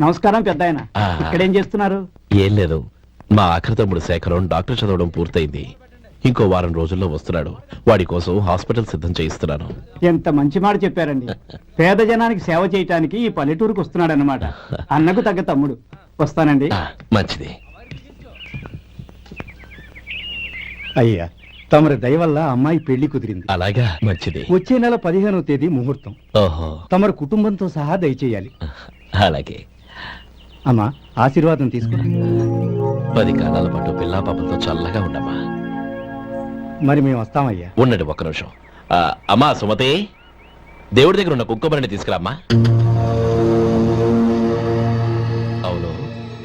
నమస్కారం పెద్ద ఆయన ఆ. ఇక్కడేం చేస్తున్నారు? ఏం లేదు. మా ఆఖరి తమ్ముడు శేఖరం డాక్టర్ చదవడం పూర్తయింది. ఇంకో వారం రోజుల్లో వస్తున్నాడు. వాడి కోసం హాస్పిటల్ సిద్ధం చేయిస్తున్నాను. ఎంత మంచి మాట చెప్పారండి. పేద జనానికి సేవ చేయటానికి ఈ పల్లెటూరుకు వస్తున్నాడు అనమాట అన్నకు తగ్గ తమ్ముడు. వస్తానండి. ఆ, మంచిది. అయ్యా తమరి దయ వల్ల అమ్మాయి పెళ్ళి కుదిరింది. అలాగా మంచిది. వచ్చే నెల పదిహేనవ తేదీ ముహూర్తం. ఓహో. తమరి కుటుంబంతో సహా దయచేయాలి. అలాగే. అమ్మా ఆశీర్వాదం తీసుకురా పది కాలాల పాటు పిల్లా పాపంతో చల్లగా ఉండమ్మా. మరి మేము వస్తామయ్యా. ఉండండి ఒక్క నిమిషం. ఆ, అమ్మా సుమతి దేవుడి దగ్గర ఉన్న కుక్కమరిని తీసుకురామ్మా. అవును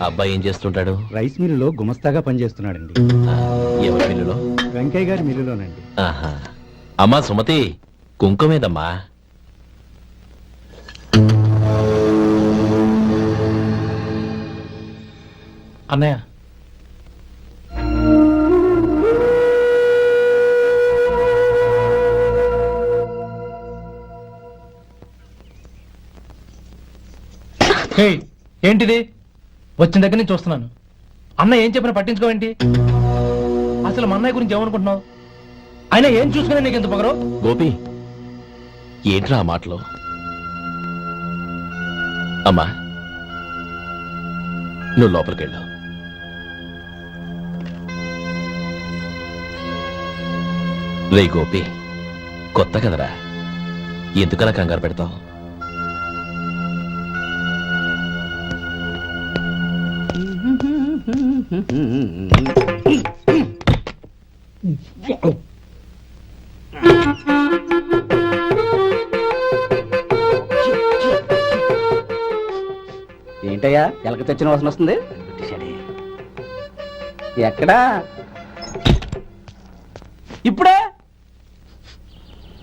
అబ్బాయి ఏం చేస్తుంటాడు? రైస్ మిల్లులో గుమస్తాగా పనిచేస్తున్నాడండి. ఆ, ఎవరి పిల్లలో వెంకయ్య గారి మిల్లులోనండి. ఆహా. అమ్మా సుమతి కుంకుమేదమ్మా. అన్నయ్య. హే, ఏంటిది? వచ్చిన దగ్గర నుంచి చూస్తున్నాను. అన్న ఏం చెప్పినా పట్టించుకోవేంటి అసలు మా అన్నయ్య గురించి ఏమనుకుంటున్నావు? ఆయన ఏం చూసుకునే నీకు ఎంత పొగరు? గోపి ఏంట్రా ఆ మాటలు? అమ్మా నువ్వు లోపలికెళ్ళు. రే గోపి కొత్త కదరా? ఎందుకలా కంగారు పెడతావు? ఏంటయ్యా ఎలక తెచ్చిన వాసన వస్తుంది? ఎక్కడా? ఇప్పుడే?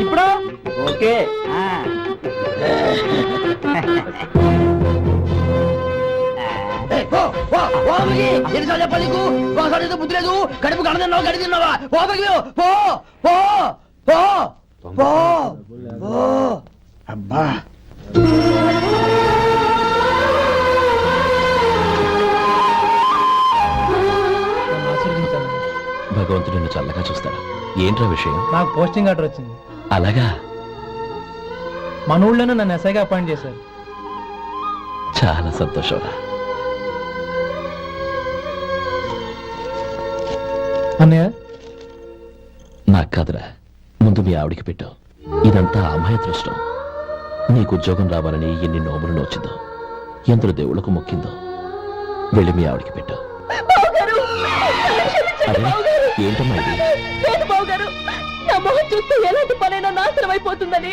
ఇప్పుడు ఓకే ఆ. ఎన్నిసార్లు చెప్పాలి నీకు ఒకసారి ఏదో బుద్ధి లేదు కడుపు కడ తిన్నావా గడి తిన్నావా పో అక్కడికి పో పో పో పో పో అబ్బా భగవంతుడు నిన్ను చల్లగా చూస్తాడు. ఏంట్రా విషయం? నాకు పోస్టింగ్ ఆర్డర్ వచ్చింది. అలాగా? మన ఊళ్ళోనే నన్ను ఎస్ఐగా అపాయింట్ చేశారు. చాలా సంతోషంరా అన్నయ్య? నాకు కాదురా. ముందు మీ ఆవిడికి పెట్టు. ఇదంతా అమ్మాయి దృష్టం నీకు ఉద్యోగం రావాలని ఎన్ని నోములు నోచిందో ఎందరు దేవుళ్ళకు మొక్కిందో వెళ్ళి మీ ఆవిడికి పెట్టు. అరే ఏంటమ్మా ఇది? లేదు నా మొహం చూస్తే ఎలాంటి పనైనా నాశనం అయిపోతుందని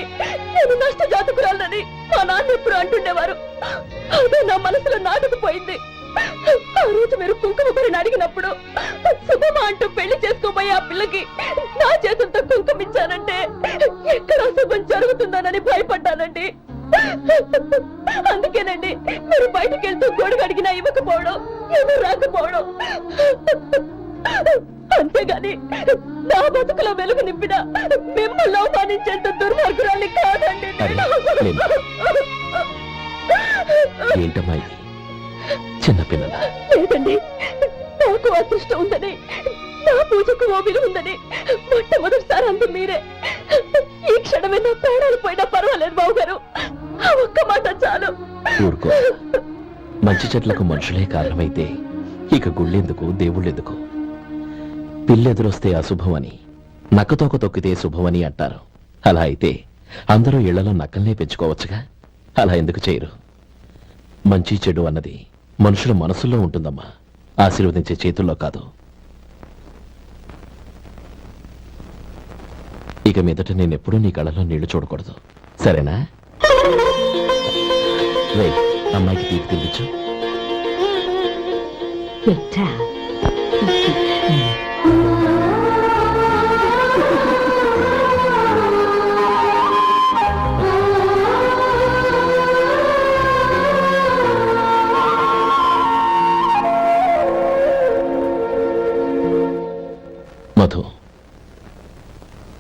నేను నష్ట జాతకురాలని మా నాన్న ఎప్పుడు అంటుండేవారు. అదే నా మనసులో నాటుకుపోయింది. ఆ రోజు మీరు కుంకుమ భరిని అడిగినప్పుడు శుభమా అంటూ పెళ్ళి చేసుకోబోయే ఆ పిల్లకి నా చేతులతో కుంకుమ ఇచ్చానంటే ఎక్కడ శుభం జరుగుతుందోనని భయపడ్డానండి. అందుకేనండి మీరు బయటికి వెళ్తూ గొడుగు అడిగినా ఇవ్వకపోవడం ఏమీ రాకపోవడం. అంతేగాని నా బతుకులో వెలుగు నింపిన మిమ్మల్ని అవమానించేంత దుర్మార్గురాలి కాదండి. ఏంటమ్మా లేదండి నాకు అదృష్టం ఉందని నా పూజకు ఓ ఉందని మొట్టమొదటిసారి అంది మీరే. ఈ క్షణమే నా ప్రాణాలు పోయినా పర్వాలేదు బాబు గారు ఒక్క మాట చాలు. మంచి చెట్లకు మనుషులే కారణమైతే ఇక గుళ్ళెందుకు దేవుళ్ళెందుకు? పిల్లెదురొస్తే అశుభమని నక్కతోక తొక్కితే శుభమని అంటారు. అలా అయితే అందరూ ఇళ్ళలో నక్కల్నే పెంచుకోవచ్చుగా? అలా ఎందుకు చేయరు? మంచి చెడు అన్నది మనుషుల మనసుల్లో ఉంటుందమ్మా. ఆశీర్వదించే చేతుల్లో కాదు. ఇక మీదట నేనెప్పుడూ నీ కళలో నీళ్ళు చూడకూడదు. సరేనా? రే అమ్మాయికి తీపి తినిపించు.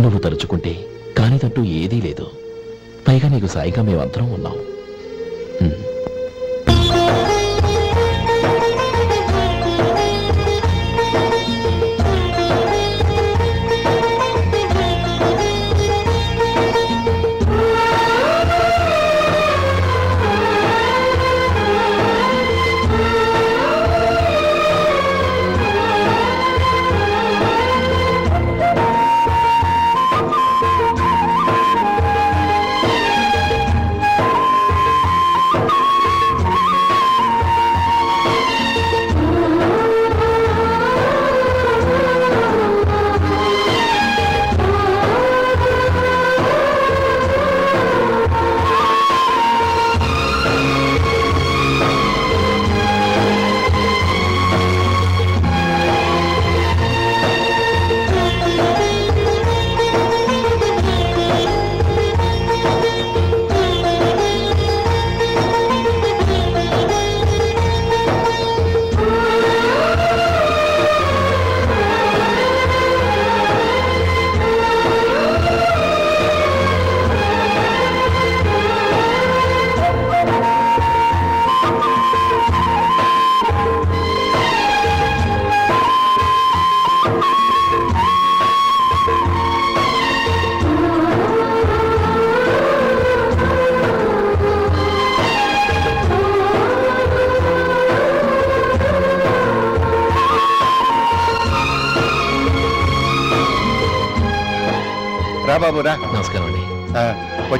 నువ్వు తలుచుకుంటే కానిదంటూ ఏదీ లేదు. పైగా నీకు సాయిగా మేమందరం ఉన్నాం.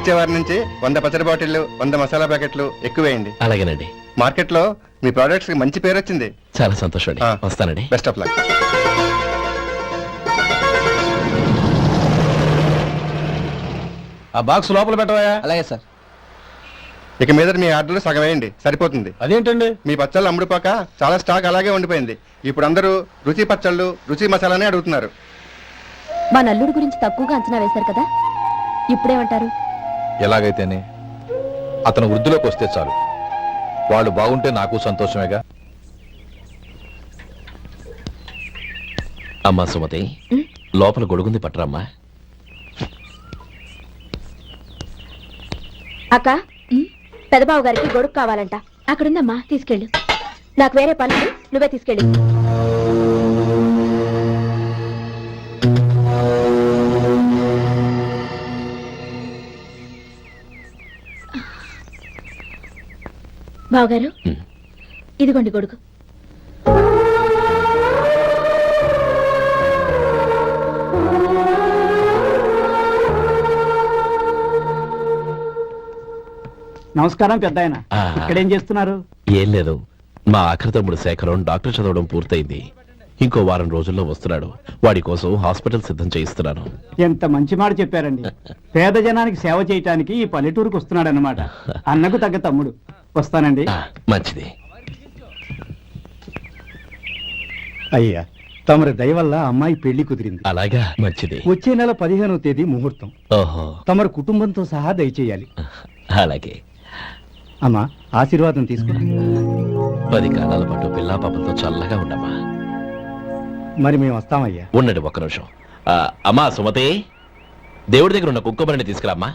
వచ్చే వారి నుంచి వంద పచ్చడి బాటిళ్ళు వంద మసాలా ప్యాకెట్లు ఎక్కువేయండి. అలాగేనండి. మార్కెట్లో మీ ప్రోడక్ట్స్కి మంచి పేరు వచ్చింది. చాలా సంతోషం అండి ఆ. వస్తానండి. Best of luck. ఆ బాక్స్ లోపల పెట్టవా అలాగే సార్. ఇక మీద మీ ఆర్డర్లు సగం వేయండి. సరిపోతుంది. అదేంటండి? మీ పచ్చళ్ళు అమ్ముడుపోక చాలా స్టాక్ అలాగే ఉండిపోయింది. ఇప్పుడు అందరూ రుచి పచ్చళ్ళు రుచి మసాలానే అడుగుతున్నారు. మా నల్లుడి గురించి తక్కువగా అంచనా వేశారు కదా? ఇప్పుడేమంటారు? ఎలాగైతేనే అతను వృద్ధిలోకి వస్తే చాలు. వాళ్ళు బాగుంటే నాకు సంతోషమేగా? అమ్మా సుమతి లోపల గొడుగుంది పట్టరమ్మా. అక్క పెదబాబు గారికి గొడుగు కావాలంట. అక్కడుందమ్మా తీసుకెళ్ళు. నాకు వేరే పనులు నువ్వే తీసుకెళ్ళు. బావగారు. ఇదిగోండి గొడుగు నమస్కారం పెద్ద ఆయన ఆ. ఇక్కడేం చేస్తున్నారు? ఏం లేదు. మా ఆఖరి తమ్ముడు శేఖరం డాక్టర్ చదవడం పూర్తయింది. ఇంకో వారం రోజుల్లో వస్తున్నాడు. వాడి కోసం హాస్పిటల్ సిద్ధం చేయిస్తున్నాను. ఎంత మంచి మాట చెప్పారండి. పేద జనానికి సేవ చేయటానికి ఈ పల్లెటూరుకు వస్తున్నాడు అనమాట అన్నకు తగ్గ తమ్ముడు. వస్తానండి. మంచిది. అయ్యా తమరి దయ వల్ల అమ్మాయి పెళ్ళి కుదిరింది. అలాగా మంచిది. వచ్చే నెల పదిహేనవ తేదీ ముహూర్తం. ఓహో. తమరి కుటుంబంతో సహా దయచేయాలి. అలాగే. అమ్మా ఆశీర్వాదం తీసుకురా పది కాలాల పాటు పిల్లా పాపలతో చల్లగా ఉండమ్మా. మరి మేము వస్తామయ్యా. ఉండండి ఒక్క నిమిషం. ఆ, అమ్మా సుమతి దేవుడి దగ్గర ఉన్న కుక్కమరిని తీసుకురామ్మా.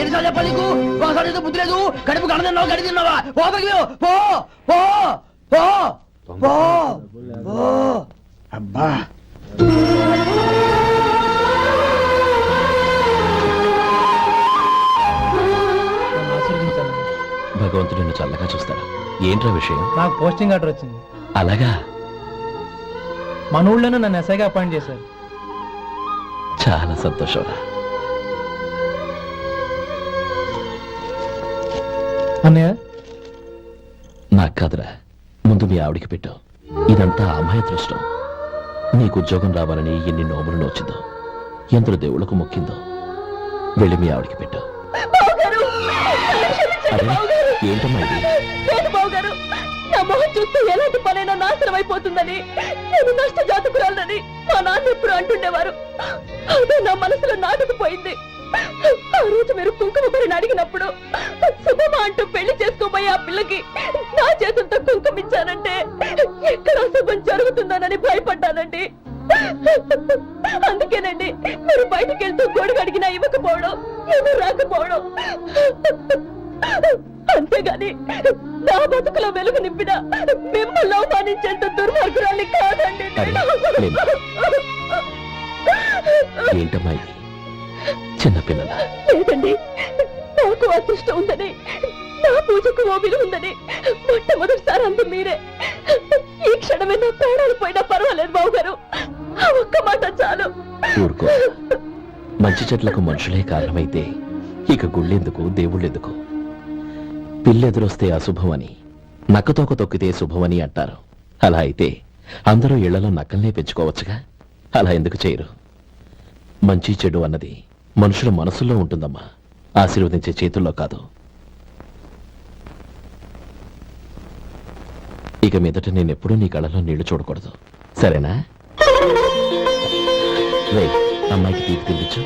ఎన్నిసార్లు చెప్పాలి నీకు? ఒకసారి ఏదో బుద్ధి లేదు. కడుపు కడ తిన్నావు గడి తిన్నావా? పో పో పో పో పో పో అబ్బా. భగవంతుడు నిన్ను చల్లగా చూస్తాడు. ఏంట్రా విషయం? నాకు పోస్టింగ్ ఆర్డర్ వచ్చింది. అలాగా? మన ఊళ్ళోనే నన్ను ఎస్ఐగా అపాయింట్ చేశారు. చాలా సంతోషంరా అన్నయ్య? నాకు కాదురా. ముందు మీ ఆవిడికి పెట్టు. ఇదంతా అమ్మాయి దృష్టం నీకు ఉద్యోగం రావాలని ఎన్ని నోములు నోచిందో ఎందరు దేవుళ్ళకు మొక్కిందో వెళ్ళి మీ ఆవిడికి పెట్టు. అరే ఏంటమ్మా ఇది? నా మొహం చూస్తే ఎలాంటి పనైనా నాశనం అయిపోతుందని నేను నష్ట జాతకురాలని మా నాన్న ఎప్పుడు అంటుండేవారు. అదే నా మనసులో నాటుకుపోయింది. ఆ రోజు మీరు కుంకుమ భరిని అడిగినప్పుడు శుభమా అంటూ పెళ్ళి చేసుకోబోయే ఆ పిల్లకి నా చేతులతో కుంకుమ ఇచ్చానంటే ఎక్కడ అశుభం జరుగుతుందోనని భయపడ్డానండి. అందుకేనండి మీరు బయటికి వెళ్తూ గొడుగు అడిగినా ఇవ్వకపోవడం ఎవరు రాకపోవడం. అంతేగాని నా బతుకులో వెలుగు నింపిన మిమ్మల్ని అవమానించేంత దుర్మార్గురాలి కాదండి. ఏంటమ్మా విలువ ఉందని మొట్టమొదటిసారి అంది మీరే. ఈ క్షణమే నా ప్రాణాలు పోయినా పర్వాలేదు బాబు గారు ఒక్క మాట చాలు. ఊరుకో. మంచి చెట్లకు మనుషులే కారణమైతే ఇక గుళ్ళెందుకు దేవుళ్ళెందుకు? పిల్లెదురొస్తే అశుభమని నక్కతోక తొక్కితే శుభమని అంటారు. అలా అయితే అందరూ ఇళ్ళలో నక్కల్నే పెంచుకోవచ్చుగా? అలా ఎందుకు చేయరు? మంచి చెడు అన్నది మనుషుల మనసుల్లో ఉంటుందమ్మా. ఆశీర్వదించే చేతుల్లో కాదు. ఇక మీదట నేను ఎప్పుడూ నీ కళ్ళలో నీళ్ళు చూడకూడదు. సరేనా? రే అమ్మాయికి తీపి తినిపించు.